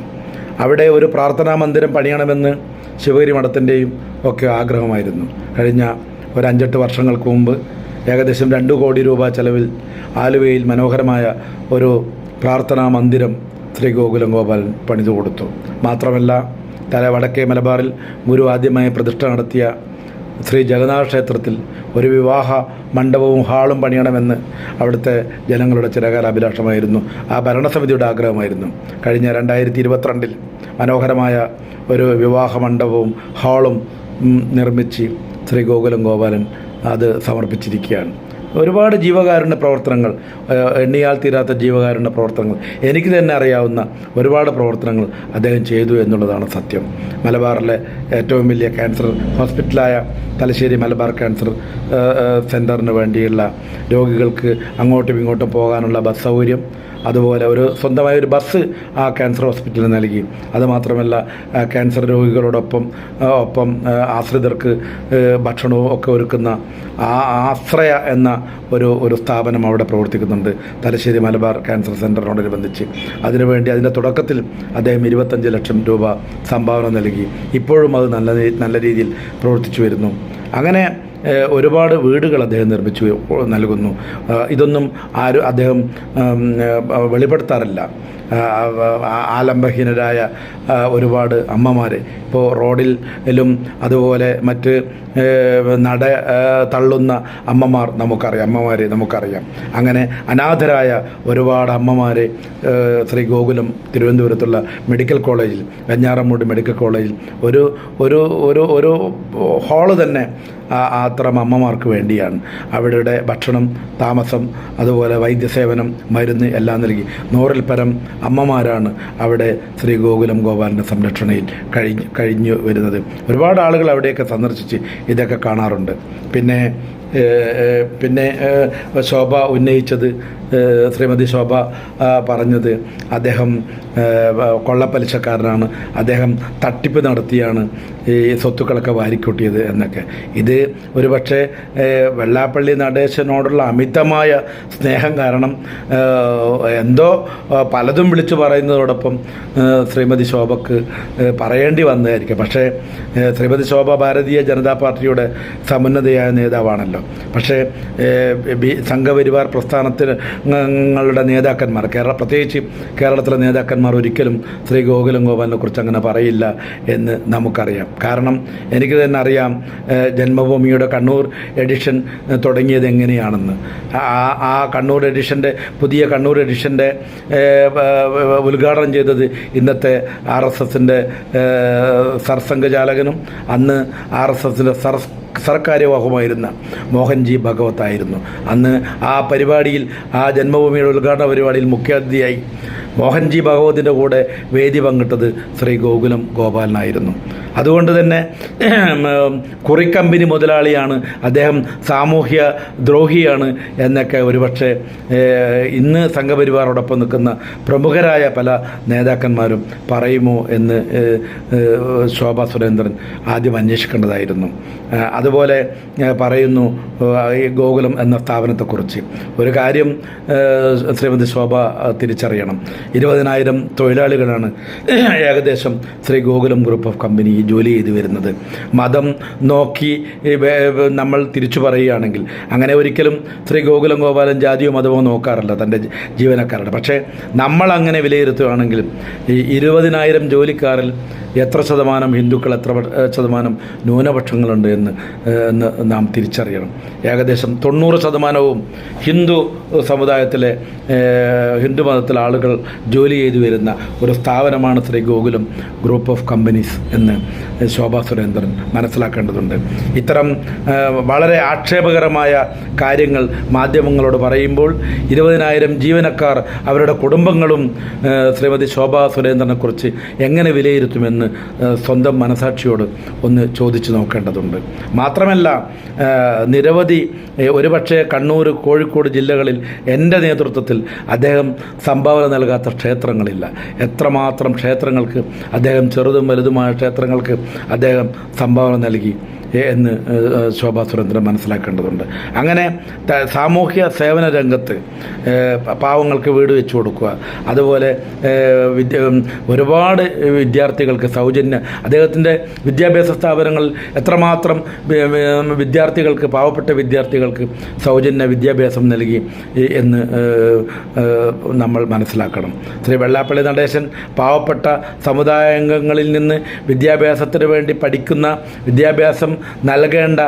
അവിടെ ഒരു പ്രാർത്ഥനാ മന്ദിരം പണിയണമെന്ന് ശിവഗിരി മഠത്തിന്റെയും ഒക്കെ ആഗ്രഹമായിരുന്നു. കഴിഞ്ഞ ഒരു അഞ്ചെട്ട് വർഷങ്ങൾക്ക് മുമ്പ് ഏകദേശം രണ്ട് കോടി രൂപ ചെലവിൽ ആലുവയിൽ മനോഹരമായ ഒരു പ്രാർത്ഥനാ മന്ദിരം ശ്രീ ഗോകുലം ഗോപാലൻ പണിതു കൊടുത്തു. മാത്രമല്ല തല വടക്കേ മലബാറിൽ ഗുരു ആദ്യമായി പ്രതിഷ്ഠ നടത്തിയ ശ്രീ ജഗന്നാഥ ക്ഷേത്രത്തിൽ ഒരു വിവാഹ മണ്ഡപവും ഹാളും പണിയണമെന്ന് അവിടുത്തെ ജനങ്ങളുടെ ചിരകാല അഭിലാഷമായിരുന്നു ആ ഭരണസമിതിയുടെ ആഗ്രഹമായിരുന്നു. കഴിഞ്ഞ രണ്ടായിരത്തി ഇരുപത്തിരണ്ടിൽ മനോഹരമായ ഒരു വിവാഹ മണ്ഡപവും ഹാളും നിർമ്മിച്ച് ശ്രീ ഗോകുലം ഗോപാലൻ അത് സമർപ്പിച്ചിരിക്കുകയാണ്. ഒരുപാട് ജീവകാരുണ്യ പ്രവർത്തനങ്ങൾ എണ്ണിയാൽ തീരാത്ത ജീവകാരുണ്യ പ്രവർത്തനങ്ങൾ. എനിക്ക് തന്നെ അറിയാവുന്ന ഒരുപാട് പ്രവർത്തനങ്ങൾ അദ്ദേഹം ചെയ്തു എന്നുള്ളതാണ് സത്യം. മലബാറിലെ ഏറ്റവും വലിയ ക്യാൻസർ ഹോസ്പിറ്റലായ തലശ്ശേരി മലബാർ ക്യാൻസർ സെന്ററിന് വേണ്ടിയുള്ള രോഗികൾക്ക് അങ്ങോട്ടും ഇങ്ങോട്ടും പോകാനുള്ള ബസ് സൗകര്യം അതുപോലെ ഒരു സ്വന്തമായ ഒരു ബസ് ആ ക്യാൻസർ ഹോസ്പിറ്റലിന് നൽകി. അതുമാത്രമല്ല ക്യാൻസർ രോഗികളോടൊപ്പം ഒപ്പം ആശ്രിതർക്ക് ഭക്ഷണവും ഒക്കെ ഒരുക്കുന്ന ആ ആശ്രയ എന്ന ഒരു ഒരു സ്ഥാപനം അവിടെ പ്രവർത്തിക്കുന്നുണ്ട്. തലശ്ശേരി മലബാർ ക്യാൻസർ സെന്ററിനോടനുബന്ധിച്ച് അതിനുവേണ്ടി അതിന്റെ തുടക്കത്തിൽ അദ്ദേഹം ഇരുപത്തഞ്ച് ലക്ഷം രൂപ സംഭാവന നൽകി. ഇപ്പോഴും അത് നല്ല നല്ല രീതിയിൽ പ്രവർത്തിച്ചു വരുന്നു. അങ്ങനെ ഒരുപാട് വീടുകൾ അദ്ദേഹം നിർമ്മിച്ചു നൽകുന്നു. ആ, ഇതൊന്നും ആരും അദ്ദേഹം വെളിപ്പെടുത്താറില്ല. ആ, ആ- ആലംബഹീനരായ ഒരുപാട് അമ്മമാർ ഇപ്പോൾ റോഡിലും അതുപോലെ മറ്റ് നട തള്ളുന്ന അമ്മമാർ നമുക്കറിയാം അമ്മമാരെ നമുക്കറിയാം. അങ്ങനെ അനാഥരായ ഒരുപാട് അമ്മമാരെ ശ്രീ ഗോകുലം തിരുവനന്തപുരത്തുള്ള മെഡിക്കൽ കോളേജിൽ വെഞ്ഞാറമൂട് മെഡിക്കൽ കോളേജിൽ ഒരു ഒരു ഒരു ഒരു ഹാൾ തന്നെ ആ അമ്മമാർക്ക് വേണ്ടിയാണ്. അവരുടെ ഭക്ഷണം താമസം അതുപോലെ വൈദ്യസേവനം മരുന്ന് എല്ലാം നൽകി. നൂറിൽ പരം അമ്മമാരാണ് അവിടെ ശ്രീ ഗോകുലം ഗോപാലിന്റെ സംരക്ഷണയിൽ കഴിഞ്ഞ് കഴിഞ്ഞു വരുന്നത്. ഒരുപാട് ആളുകൾ അവിടെയൊക്കെ സന്ദർശിച്ച് ഇതൊക്കെ കാണാറുണ്ട്. പിന്നെ പിന്നെ ശോഭ ഉന്നയിച്ചത് ശ്രീമതി ശോഭ പറഞ്ഞത് അദ്ദേഹം കൊള്ളപ്പലിശക്കാരനാണ്. അദ്ദേഹം തട്ടിപ്പ് നടത്തിയാണ് ഈ സ്വത്തുക്കളൊക്കെ വാരിക്കൂട്ടിയത് എന്നൊക്കെ. ഇത് ഒരുപക്ഷെ പക്ഷേ വെള്ളാപ്പള്ളി നടേശനോടുള്ള അമിതമായ സ്നേഹം കാരണം എന്തോ പലതും വിളിച്ചു പറയുന്നതോടൊപ്പം ശ്രീമതി ശോഭക്ക് പറയേണ്ടി വന്നതായിരിക്കും. പക്ഷേ ശ്രീമതി ശോഭ ഭാരതീയ ജനതാ പാർട്ടിയുടെ സമുന്നതയായ നേതാവാണല്ലോ. പക്ഷേ ബി- സംഘപരിവാർ പ്രസ്ഥാനത്തിനങ്ങളുടെ നേതാക്കന്മാർ കേരള പ്രത്യേകിച്ച് കേരളത്തിലെ നേതാക്കന്മാർ ഒരിക്കലും ശ്രീ ഗോകുലം ഗോപാലിനെക്കുറിച്ച് അങ്ങനെ പറയില്ല എന്ന് നമുക്കറിയാം. കാരണം എനിക്ക് തന്നെ അറിയാം ജന്മഭൂമിയുടെ കണ്ണൂർ എഡിഷൻ തുടങ്ങിയത് എങ്ങനെയാണെന്ന്. ആ ആ കണ്ണൂർ എഡിഷന്റെ പുതിയ കണ്ണൂർ എഡിഷന്റെ ഉദ്ഘാടനം ചെയ്തത് ഇന്നത്തെ ആർ എസ് എസിന്റെ സർസംഘചാലകനും അന്ന് ആർ എസ് എസിന്റെ സർ സർക്കാര്യവാഹുമായിരുന്ന മോഹൻജി ഭഗവത്തായിരുന്നു. അന്ന് ആ പരിപാടിയിൽ ആ ജന്മഭൂമിയുടെ ഉദ്ഘാടന പരിപാടിയിൽ മുഖ്യാതിഥിയായി മോഹൻജി ഭഗവതിന്റെ കൂടെ വേദി പങ്കിട്ടത് ശ്രീ ഗോകുലം ഗോപാലനായിരുന്നു. അതുകൊണ്ട് തന്നെ കുറിക്കമ്പനി മുതലാളിയാണ്. അദ്ദേഹം സാമൂഹ്യ ദ്രോഹിയാണ് എന്നൊക്കെ ഒരുപക്ഷെ ഇന്ന് സംഘപരിവാറോടൊപ്പം നിൽക്കുന്ന പ്രമുഖരായ പല നേതാക്കന്മാരും പറയുമോ എന്ന് ശോഭ സുരേന്ദ്രൻ ആദ്യം അന്വേഷിക്കേണ്ടതായിരുന്നു. അതുപോലെ പറയുന്നു ഈ ഗോകുലം എന്ന സ്ഥാപനത്തെക്കുറിച്ച്. ഒരു കാര്യം ശ്രീമതി ശോഭ തിരിച്ചറിയണം. ഇരുപതിനായിരം തൊഴിലാളികളാണ് ഏകദേശം Shri Gokulam group of company ജോലി ചെയ്തു വരുന്നത്. മതം നോക്കി നമ്മൾ തിരിച്ചു പറയുകയാണെങ്കിൽ അങ്ങനെ ഒരിക്കലും ശ്രീ ഗോകുലം ഗോപാലൻ ജാതിയോ മതമോ നോക്കാറില്ല തന്റെ ജീവനക്കാരുടെ. പക്ഷേ നമ്മൾ അങ്ങനെ വിലയിരുത്തുകയാണെങ്കിലും ഈ ഇരുപതിനായിരം ജോലിക്കാരിൽ എത്ര ശതമാനം ഹിന്ദുക്കൾ എത്ര ശതമാനം ന്യൂനപക്ഷങ്ങളുണ്ട് എന്ന് എന്ന് നാം തിരിച്ചറിയണം. ഏകദേശം തൊണ്ണൂറ് ശതമാനവും ഹിന്ദു സമുദായത്തിലെ ഹിന്ദു മതത്തിലെ ആളുകൾ ജോലി ചെയ്തു വരുന്ന ഒരു സ്ഥാപനമാണ് Shri Gokulam group of companies എന്ന് ശോഭാ സുരേന്ദ്രൻ മനസ്സിലാക്കേണ്ടതുണ്ട്. ഇത്തരം വളരെ ആക്ഷേപകരമായ കാര്യങ്ങൾ മാധ്യമങ്ങളോട് പറയുമ്പോൾ ഇരുപതിനായിരം ജീവനക്കാർ അവരുടെ കുടുംബങ്ങളും ശ്രീമതി ശോഭാ സുരേന്ദ്രനെക്കുറിച്ച് എങ്ങനെ വിലയിരുത്തുമെന്ന് ഏഹ് സ്വന്തം മനസാക്ഷിയോട് ഒന്ന് ചോദിച്ചു നോക്കേണ്ടതുണ്ട്. മാത്രമല്ല നിരവധി ഒരുപക്ഷെ കണ്ണൂർ കോഴിക്കോട് ജില്ലകളിൽ എന്റെ നേതൃത്വത്തിൽ അദ്ദേഹം സംഭാവന നൽകാത്ത ക്ഷേത്രങ്ങളില്ല. എത്രമാത്രം ക്ഷേത്രങ്ങൾക്ക് അദ്ദേഹം ചെറുതും വലുതുമായ ക്ഷേത്രങ്ങൾക്ക് അദ്ദേഹം സംഭാവന നൽകി. എന്ന് ശോഭാ സുരേന്ദ്രൻ മനസ്സിലാക്കേണ്ടതുണ്ട്. അങ്ങനെ സാമൂഹ്യ സേവന രംഗത്ത് പാവങ്ങൾക്ക് വീട് വെച്ചു കൊടുക്കുക അതുപോലെ ഒരുപാട് വിദ്യാർത്ഥികൾക്ക് സൗജന്യ അദ്ദേഹത്തിന്റെ വിദ്യാഭ്യാസ സ്ഥാപനങ്ങൾ എത്രമാത്രം വിദ്യാർത്ഥികൾക്ക് പാവപ്പെട്ട വിദ്യാർത്ഥികൾക്ക് സൗജന്യ വിദ്യാഭ്യാസം നൽകി എന്ന് നമ്മൾ മനസ്സിലാക്കണം. ശ്രീ വെള്ളാപ്പള്ളി നടേശൻ പാവപ്പെട്ട സമുദായാംഗങ്ങളിൽ നിന്ന് വിദ്യാഭ്യാസത്തിന് വേണ്ടി പഠിക്കുന്ന വിദ്യാഭ്യാസം നൽകേണ്ട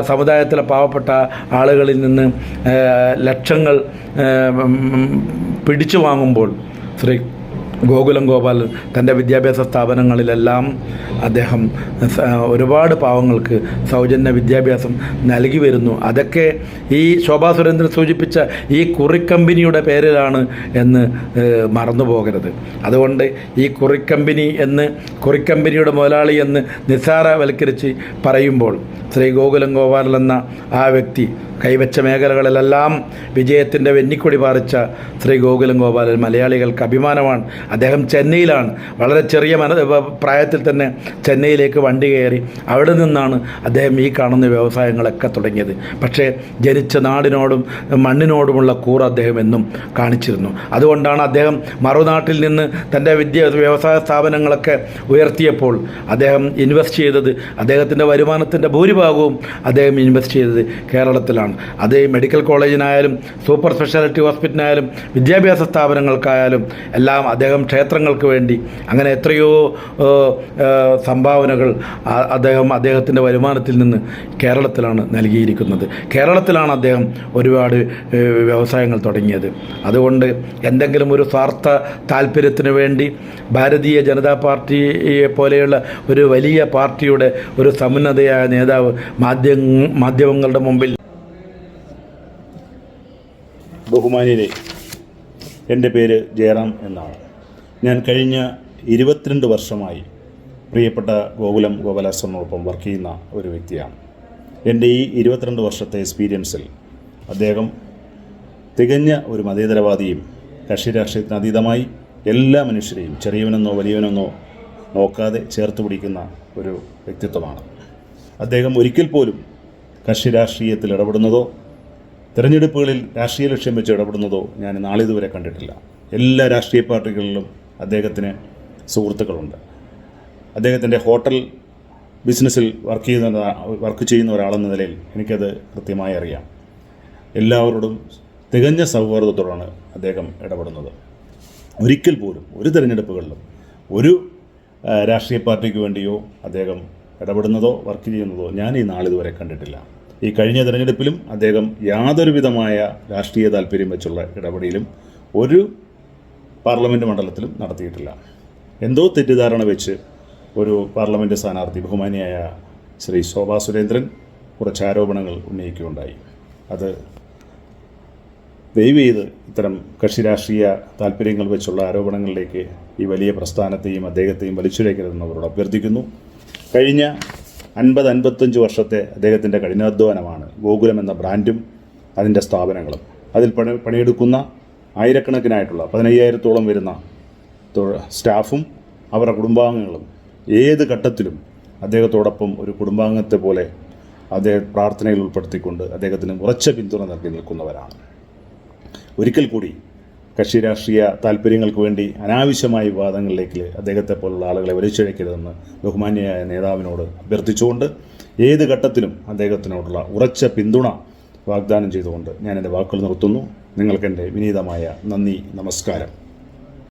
സമുദായത്തിലെ പാവപ്പെട്ട ആളുകളിൽ നിന്ന് ലക്ഷങ്ങൾ പിടിച്ചു വാങ്ങുമ്പോൾ ശ്രീ ഗോകുലം ഗോപാൽ തന്റെ വിദ്യാഭ്യാസ സ്ഥാപനങ്ങളിലെല്ലാം അദ്ദേഹം ഒരുപാട് പാവങ്ങൾക്ക് സൗജന്യ വിദ്യാഭ്യാസം നൽകി വരുന്നു. അതൊക്കെ ഈ ശോഭാ സുരേന്ദ്രൻ സൂചിപ്പിച്ച ഈ കുറിക്കമ്പനിയുടെ പേരിലാണ് എന്ന് മറന്നു പോകരുത് അതുകൊണ്ട് ഈ കുറിക്കമ്പനി എന്ന് കുറിക്കമ്പനിയുടെ മുതലാളി എന്ന് നിസ്സാരവൽക്കരിച്ച് പറയുമ്പോൾ ശ്രീ ഗോകുലം ഗോപാലൻ എന്ന ആ വ്യക്തി കൈവച്ച മേഖലകളിലെല്ലാം വിജയത്തിന്റെ വെന്നിക്കൊടി പാറിച്ച ശ്രീ ഗോകുലം ഗോപാലൻ മലയാളികൾക്ക് അഭിമാനമാണ്. അദ്ദേഹം ചെന്നൈയിലാണ്. വളരെ ചെറിയ മന പ്രായത്തിൽ തന്നെ ചെന്നൈയിലേക്ക് വണ്ടി കയറി അവിടെ നിന്നാണ് അദ്ദേഹം ഈ കാണുന്ന വ്യവസായങ്ങളൊക്കെ തുടങ്ങിയത്. പക്ഷേ ജനിച്ച നാടിനോടും മണ്ണിനോടുമുള്ള കൂറ് അദ്ദേഹം എന്നും കാണിച്ചിരുന്നു. അതുകൊണ്ടാണ് അദ്ദേഹം മറുനാട്ടിൽ നിന്ന് തന്റെ വിദ്യ വ്യവസായ സ്ഥാപനങ്ങളൊക്കെ ഉയർത്തിയപ്പോൾ അദ്ദേഹം ഇൻവെസ്റ്റ് ചെയ്തത് അദ്ദേഹത്തിന്റെ വരുമാനത്തിന്റെ ഭൂരിഭാഗവും അദ്ദേഹം ഇൻവെസ്റ്റ് ചെയ്തത് കേരളത്തിലാണ്. അത് മെഡിക്കൽ കോളേജിനായാലും സൂപ്പർ സ്പെഷ്യാലിറ്റി ഹോസ്പിറ്റലിനായാലും വിദ്യാഭ്യാസ സ്ഥാപനങ്ങൾക്കായാലും എല്ലാം അദ്ദേഹം ക്ഷേത്രങ്ങൾക്ക് വേണ്ടി അങ്ങനെ എത്രയോ സംഭാവനകൾ അദ്ദേഹം അദ്ദേഹത്തിന്റെ വരുമാനത്തിൽ നിന്ന് കേരളത്തിലാണ് നൽകിയിരിക്കുന്നത്. കേരളത്തിലാണ് അദ്ദേഹം ഒരുപാട് വ്യവസായങ്ങൾ തുടങ്ങിയത്. അതുകൊണ്ട് എന്തെങ്കിലും ഒരു സ്വാർത്ഥ താല്പര്യത്തിന് വേണ്ടി ഭാരതീയ ജനതാ പാർട്ടിയെ പോലെയുള്ള ഒരു വലിയ പാർട്ടിയുടെ ഒരു സമുന്നതയായ നേതാവ് മാധ്യമ മാധ്യമങ്ങളുടെ മുമ്പിൽ ബഹുമാന്യരെ എന്റെ പേര് ജയറാം എന്നാണ്. ഞാൻ കഴിഞ്ഞ ഇരുപത്തിരണ്ട് വർഷമായി പ്രിയപ്പെട്ട ഗോകുലം ഗോപാലകൃഷ്ണനോടൊപ്പം വർക്ക് ചെയ്യുന്ന ഒരു വ്യക്തിയാണ്. എന്റെ ഈ ഇരുപത്തിരണ്ട് വർഷത്തെ എക്സ്പീരിയൻസിൽ അദ്ദേഹം തികഞ്ഞ ഒരു മതേതരവാദിയും കക്ഷി രാഷ്ട്രീയത്തിന് അതീതമായി എല്ലാ മനുഷ്യരെയും ചെറിയവനെന്നോ വലിയവനെന്നോ നോക്കാതെ ചേർത്ത് പിടിക്കുന്ന ഒരു വ്യക്തിത്വമാണ്. അദ്ദേഹം ഒരിക്കൽ പോലും കക്ഷി രാഷ്ട്രീയത്തിൽ ഇടപെടുന്നതോ തെരഞ്ഞെടുപ്പുകളിൽ രാഷ്ട്രീയ ലക്ഷ്യം വെച്ച് ഇടപെടുന്നതോ ഞാൻ നാളിതുവരെ കണ്ടിട്ടില്ല. എല്ലാ രാഷ്ട്രീയ പാർട്ടികളിലും അദ്ദേഹത്തിന് സുഹൃത്തുക്കളുണ്ട്. അദ്ദേഹത്തിന്റെ ഹോട്ടൽ ബിസിനസ്സിൽ വർക്ക് ചെയ്യുന്ന വർക്ക് ചെയ്യുന്ന ഒരാളെന്ന നിലയിൽ എനിക്കത് കൃത്യമായി അറിയാം. എല്ലാവരോടും തികഞ്ഞ സൗഹാർദ്ദത്തോടാണ് അദ്ദേഹം ഇടപെടുന്നത്. ഒരിക്കൽ പോലും ഒരു തിരഞ്ഞെടുപ്പുകളിലും ഒരു രാഷ്ട്രീയ പാർട്ടിക്ക് വേണ്ടിയോ അദ്ദേഹം ഇടപെടുന്നതോ വർക്ക് ചെയ്യുന്നതോ ഞാൻ ഈ നാളിതുവരെ കണ്ടിട്ടില്ല. ഈ കഴിഞ്ഞ തിരഞ്ഞെടുപ്പിലും അദ്ദേഹം യാതൊരുവിധമായ രാഷ്ട്രീയ താല്പര്യം വെച്ചുള്ള ഇടപെടലും ഒരു പാർലമെന്റ് മണ്ഡലത്തിലും നടത്തിയിട്ടില്ല. എന്തോ തെറ്റിദ്ധാരണ വെച്ച് ഒരു പാർലമെന്റ് സ്ഥാനാർത്ഥി ബഹുമാനിയായ ശ്രീ ശോഭാ സുരേന്ദ്രൻ കുറച്ച് ആരോപണങ്ങൾ ഉന്നയിക്കുകയുണ്ടായി. അത് ദയവ് ചെയ്ത് ഇത്തരം കക്ഷി രാഷ്ട്രീയ താല്പര്യങ്ങൾ വെച്ചുള്ള ആരോപണങ്ങളിലേക്ക് ഈ വലിയ പ്രസ്ഥാനത്തെയും അദ്ദേഹത്തെയും വലിച്ചുരയ്ക്കരുതെന്ന് അവരോട് അഭ്യർത്ഥിക്കുന്നു. കഴിഞ്ഞ അൻപത് അൻപത്തഞ്ച് വർഷത്തെ അദ്ദേഹത്തിന്റെ കഠിനാധ്വാനമാണ് ഗോകുലം എന്ന ബ്രാൻഡും അതിന്റെ സ്ഥാപനങ്ങളും. അതിൽ പണി പണിയെടുക്കുന്ന ആയിരക്കണക്കിനായിട്ടുള്ള പതിനയ്യായിരത്തോളം വരുന്ന സ്റ്റാഫും അവരുടെ കുടുംബാംഗങ്ങളും ഏത് ഘട്ടത്തിലും അദ്ദേഹത്തോടൊപ്പം ഒരു കുടുംബാംഗത്തെ പോലെ അദ്ദേഹം പ്രാർത്ഥനയിൽ ഉൾപ്പെടുത്തിക്കൊണ്ട് അദ്ദേഹത്തിന് ഉറച്ച പിന്തുണ നൽകി നിൽക്കുന്നവരാണ്. ഒരിക്കൽ കൂടി കക്ഷി രാഷ്ട്രീയ താല്പര്യങ്ങൾക്ക് വേണ്ടി അനാവശ്യമായ വിവാദങ്ങളിലേക്ക് അദ്ദേഹത്തെ പോലുള്ള ആളുകളെ വലിച്ചിഴക്കരുതെന്ന് ബഹുമാന്യയായ നേതാവിനോട് അഭ്യർത്ഥിച്ചുകൊണ്ട് ഏത് ഘട്ടത്തിലും അദ്ദേഹത്തിനോടുള്ള ഉറച്ച പിന്തുണ വാഗ്ദാനം ചെയ്തുകൊണ്ട് ഞാൻ എന്റെ വാക്കുകൾ നിർത്തുന്നു. നിങ്ങൾക്കെന്റെ വിനീതമായ നന്ദി നമസ്കാരം.